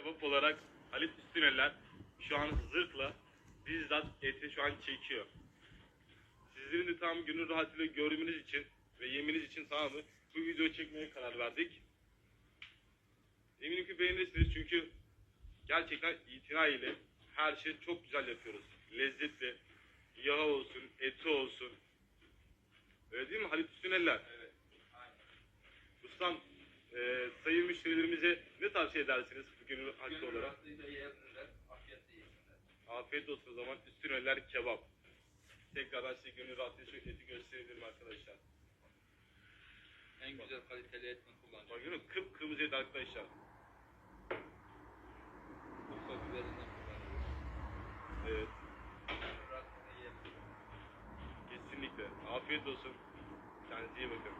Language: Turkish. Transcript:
Kebap olarak Halit Üstüneler şu an zırhla bizzat eti şu an çekiyor. Sizlerin de tam gönül rahatıyla görmeniz için ve yemeniz için tamam mı? Bu videoyu çekmeye karar verdik. Eminim ki beğenirsiniz çünkü gerçekten itina ile her şeyi çok güzel yapıyoruz. Lezzetli, yağı olsun, eti olsun. Öyle değil mi Halit Üstüneller? Evet. Aynen. Ustam, e, sayın müşterilerimize tavsiye edersiniz Gönül olarak? afiyetle yesinler. Afiyet olsun o zaman üstün öller kebap. Tekrardan size gönül rahatlığıyla şu eti gösterebilirim arkadaşlar. En güzel kaliteli etini kullanacak. Bakın kıpkırmızı et arkadaşlar. Urfa biberinden kullanıyoruz. Evet, kesinlikle. Afiyet olsun. Kendinize iyi bakın.